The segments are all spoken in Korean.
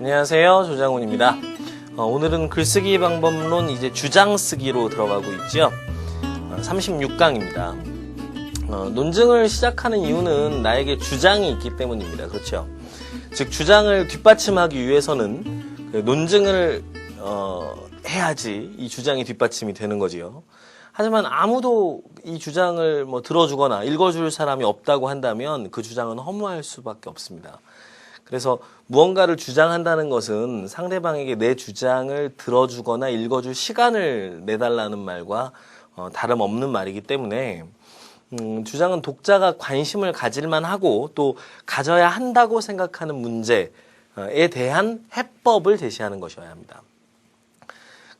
안녕하세요. 조장훈입니다. 어, 오늘은 글쓰기 방법론 이제 주장 쓰기로 들어가고 있죠. 36강입니다. 어, 논증을 시작하는 이유는 나에게 주장이 있기 때문입니다. 그렇죠. 즉 주장을 뒷받침하기 위해서는 그 논증을 어, 해야지 이 주장이 뒷받침이 되는 거지요. 하지만 아무도 이 주장을 뭐 들어주거나 읽어줄 사람이 없다고 한다면 그 주장은 허무할 수밖에 없습니다. 그래서 무언가를 주장한다는 것은 상대방에게 내 주장을 들어주거나 읽어줄 시간을 내달라는 말과 어, 다름없는 말이기 때문에 음, 주장은 독자가 관심을 가질만 하고 또 가져야 한다고 생각하는 문제에 대한 해법을 제시하는 것이어야 합니다.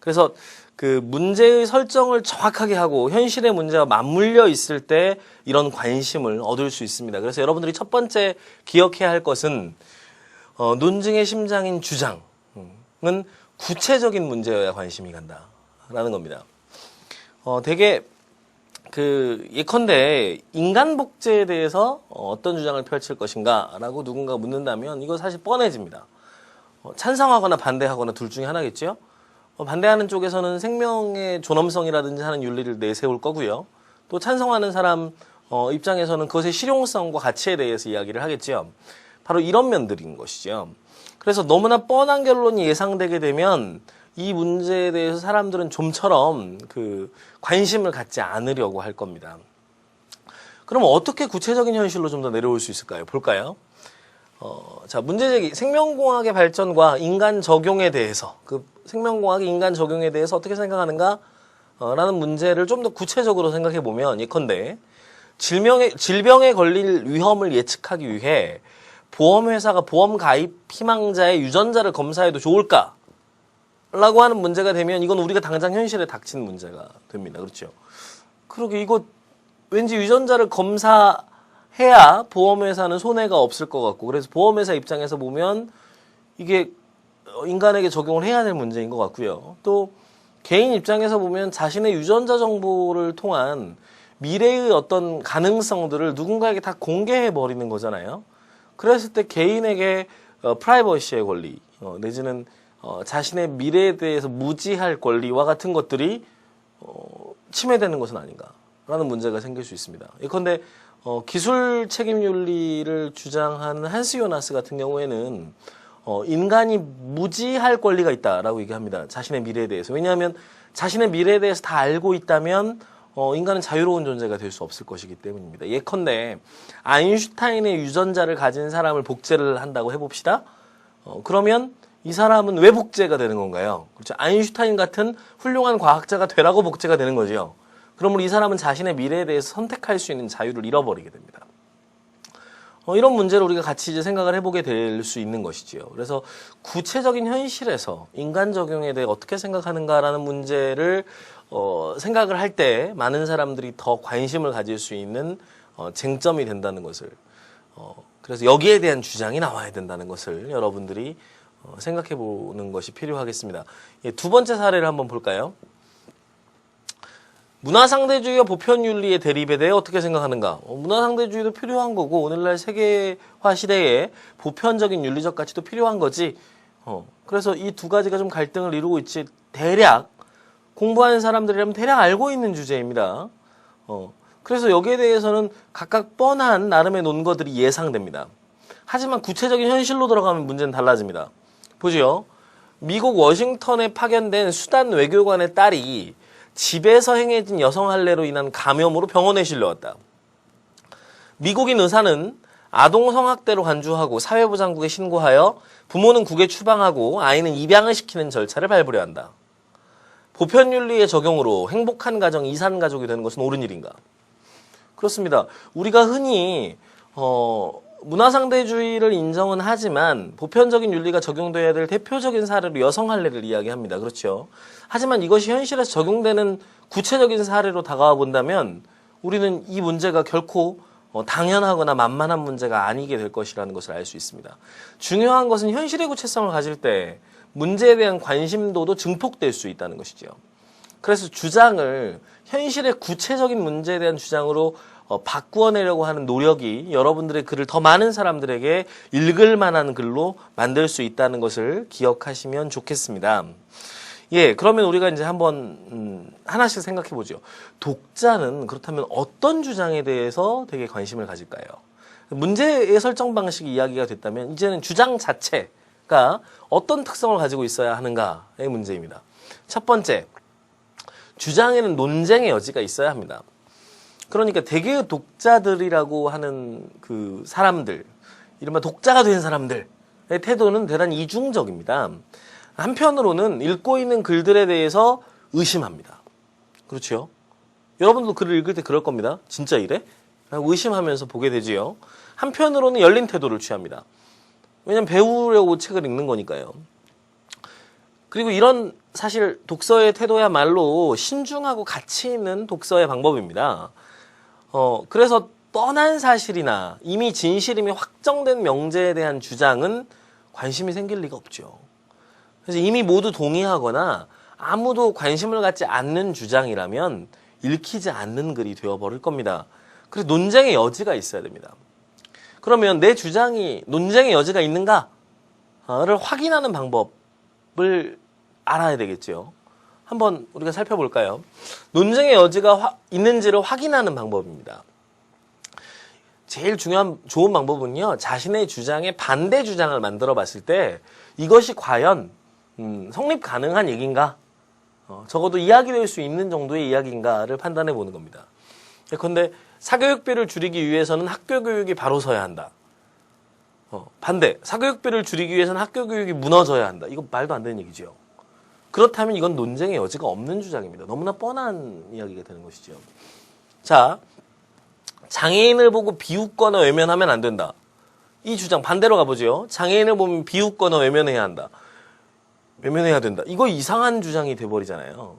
그래서 그 문제의 설정을 정확하게 하고 현실의 문제와 맞물려 있을 때 이런 관심을 얻을 수 있습니다. 그래서 여러분들이 첫 번째 기억해야 할 것은 어, 논증의 심장인 주장은 구체적인 문제여야 관심이 간다라는 겁니다. 어, 되게 그 예컨대 인간 복제에 대해서 어떤 주장을 펼칠 것인가라고 누군가 묻는다면 이거 사실 뻔해집니다. 어, 찬성하거나 반대하거나 둘 중에 하나겠죠. 어, 반대하는 쪽에서는 생명의 존엄성이라든지 하는 윤리를 내세울 거고요. 또 찬성하는 사람 어, 입장에서는 그것의 실용성과 가치에 대해서 이야기를 하겠지요. 바로 이런 면들인 것이죠. 그래서 너무나 뻔한 결론이 예상되게 되면 이 문제에 대해서 사람들은 좀처럼 그 관심을 갖지 않으려고 할 겁니다. 그럼 어떻게 구체적인 현실로 좀 더 내려올 수 있을까요? 볼까요? 어, 자, 문제 제기. 생명공학의 발전과 인간 적용에 대해서, 그 생명공학의 인간 적용에 대해서 어떻게 생각하는가? 어, 라는 문제를 좀 더 구체적으로 생각해 보면, 예컨대, 질병에, 질병에 걸릴 위험을 예측하기 위해 보험회사가 보험 가입 희망자의 유전자를 검사해도 좋을까? 라고 하는 문제가 되면 이건 우리가 당장 현실에 닥친 문제가 됩니다. 그렇죠? 그러게 이거 왠지 유전자를 검사 해야 보험회사는 손해가 없을 것 같고 그래서 보험회사 입장에서 보면 이게 인간에게 적용을 해야 될 문제인 것 같고요. 또 개인 입장에서 보면 자신의 유전자 정보를 통한 미래의 어떤 가능성들을 누군가에게 다 공개해 버리는 거잖아요. 그랬을 때 개인에게 어, 프라이버시의 권리 어, 내지는 어, 자신의 미래에 대해서 무지할 권리와 같은 것들이 어, 침해되는 것은 아닌가라는 문제가 생길 수 있습니다. 예컨대 어, 기술 책임 윤리를 주장하는 한스 요나스 같은 경우에는 어, 인간이 무지할 권리가 있다라고 얘기합니다. 자신의 미래에 대해서. 왜냐하면 자신의 미래에 대해서 다 알고 있다면 어, 인간은 자유로운 존재가 될 수 없을 것이기 때문입니다. 예컨대 아인슈타인의 유전자를 가진 사람을 복제를 한다고 해봅시다. 어, 그러면 이 사람은 왜 복제가 되는 건가요? 그렇죠. 아인슈타인 같은 훌륭한 과학자가 되라고 복제가 되는 거죠. 그러므로 이 사람은 자신의 미래에 대해서 선택할 수 있는 자유를 잃어버리게 됩니다. 어, 이런 문제를 우리가 같이 이제 생각을 해보게 될 수 있는 것이지요. 그래서 구체적인 현실에서 인간 적용에 대해 어떻게 생각하는가라는 문제를 어, 생각을 할 때 많은 사람들이 더 관심을 가질 수 있는 어, 쟁점이 된다는 것을 어, 그래서 여기에 대한 주장이 나와야 된다는 것을 여러분들이 어, 생각해 보는 것이 필요하겠습니다. 예, 두 번째 사례를 한번 볼까요? 문화상대주의와 보편윤리의 대립에 대해 어떻게 생각하는가? 어, 문화상대주의도 필요한 거고 오늘날 세계화 시대에 보편적인 윤리적 가치도 필요한 거지. 어, 그래서 이 두 가지가 좀 갈등을 이루고 있지. 대략 공부하는 사람들이라면 대략 알고 있는 주제입니다. 어, 그래서 여기에 대해서는 각각 뻔한 나름의 논거들이 예상됩니다. 하지만 구체적인 현실로 들어가면 문제는 달라집니다. 보죠. 미국 워싱턴에 파견된 수단 외교관의 딸이 집에서 행해진 여성 할례로 인한 감염으로 병원에 실려왔다. 미국인 의사는 아동 성학대로 간주하고 사회부 장국에 신고하여 부모는 국에 추방하고 아이는 입양을 시키는 절차를 밟으려 한다. 보편윤리의 적용으로 행복한 가정, 이산 가족이 되는 것은 옳은 일인가? 그렇습니다. 우리가 흔히 어, 문화상대주의를 인정은 하지만 보편적인 윤리가 적용돼야 될 대표적인 사례로 여성 할례를 이야기합니다. 그렇죠. 하지만 이것이 현실에서 적용되는 구체적인 사례로 다가와 본다면 우리는 이 문제가 결코 어, 당연하거나 만만한 문제가 아니게 될 것이라는 것을 알 수 있습니다. 중요한 것은 현실의 구체성을 가질 때 문제에 대한 관심도도 증폭될 수 있다는 것이죠. 그래서 주장을 현실의 구체적인 문제에 대한 주장으로 어, 바꾸어내려고 하는 노력이 여러분들의 글을 더 많은 사람들에게 읽을 만한 글로 만들 수 있다는 것을 기억하시면 좋겠습니다. 예, 그러면 우리가 이제 한번 음, 하나씩 생각해 보죠. 독자는 그렇다면 어떤 주장에 대해서 되게 관심을 가질까요? 문제의 설정 방식이 이야기가 됐다면 이제는 주장 자체가 어떤 특성을 가지고 있어야 하는가의 문제입니다. 첫 번째, 주장에는 논쟁의 여지가 있어야 합니다. 그러니까 대개의 독자들이라고 하는 그 사람들, 이른바 독자가 된 사람들의 태도는 대단히 이중적입니다. 한편으로는 읽고 있는 글들에 대해서 의심합니다. 그렇죠? 여러분도 글을 읽을 때 그럴 겁니다. 진짜 이래? 의심하면서 보게 되지요. 한편으로는 열린 태도를 취합니다. 왜냐면 배우려고 책을 읽는 거니까요. 그리고 이런 사실 독서의 태도야말로 신중하고 가치 있는 독서의 방법입니다. 어, 그래서 뻔한 사실이나 이미 진실임이 확정된 명제에 대한 주장은 관심이 생길 리가 없죠. 그래서 이미 모두 동의하거나 아무도 관심을 갖지 않는 주장이라면 읽히지 않는 글이 되어버릴 겁니다. 그래서 논쟁의 여지가 있어야 됩니다. 그러면 내 주장이 논쟁의 여지가 있는가를 확인하는 방법을 알아야 되겠죠. 한번 우리가 살펴볼까요? 논쟁의 여지가 화- 있는지를 확인하는 방법입니다. 제일 중요한 좋은 방법은요. 자신의 주장에 반대 주장을 만들어 봤을 때 이것이 과연 음, 성립 가능한 얘기인가? 어, 적어도 이야기될 수 있는 정도의 이야기인가를 판단해 보는 겁니다. 예컨대 사교육비를 줄이기 위해서는 학교 교육이 바로 서야 한다. 어, 반대 사교육비를 줄이기 위해서는 학교 교육이 무너져야 한다. 이거 말도 안 되는 얘기죠. 그렇다면 이건 논쟁의 여지가 없는 주장입니다. 너무나 뻔한 이야기가 되는 것이죠. 자, 장애인을 보고 비웃거나 외면하면 안 된다. 이 주장 반대로 가보죠. 장애인을 보면 비웃거나 외면해야 한다. 외면해야 된다. 이거 이상한 주장이 돼버리잖아요.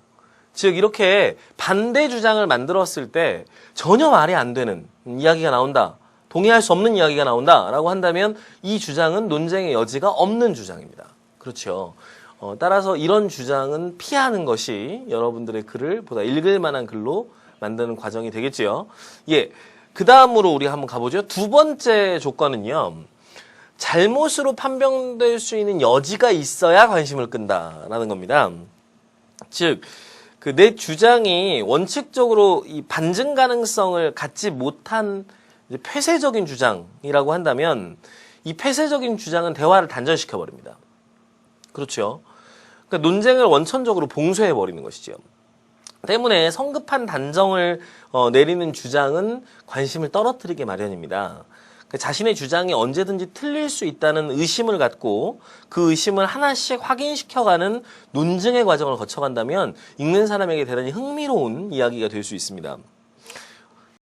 즉 이렇게 반대 주장을 만들었을 때 전혀 말이 안 되는 이야기가 나온다. 동의할 수 없는 이야기가 나온다라고 한다면 이 주장은 논쟁의 여지가 없는 주장입니다. 그렇죠. 어, 따라서 이런 주장은 피하는 것이 여러분들의 글을 보다 읽을 만한 글로 만드는 과정이 되겠지요. 예. 그 다음으로 우리 한번 가보죠. 두 번째 조건은요. 잘못으로 판명될 수 있는 여지가 있어야 관심을 끈다라는 겁니다. 즉, 그 내 주장이 원칙적으로 이 반증 가능성을 갖지 못한 폐쇄적인 주장이라고 한다면 이 폐쇄적인 주장은 대화를 단절시켜 버립니다. 그렇죠. 그러니까 논쟁을 원천적으로 봉쇄해 버리는 것이죠. 때문에 성급한 단정을 어, 내리는 주장은 관심을 떨어뜨리게 마련입니다. 그 자신의 주장이 언제든지 틀릴 수 있다는 의심을 갖고 그 의심을 하나씩 확인시켜가는 논증의 과정을 거쳐간다면 읽는 사람에게 대단히 흥미로운 이야기가 될 수 있습니다.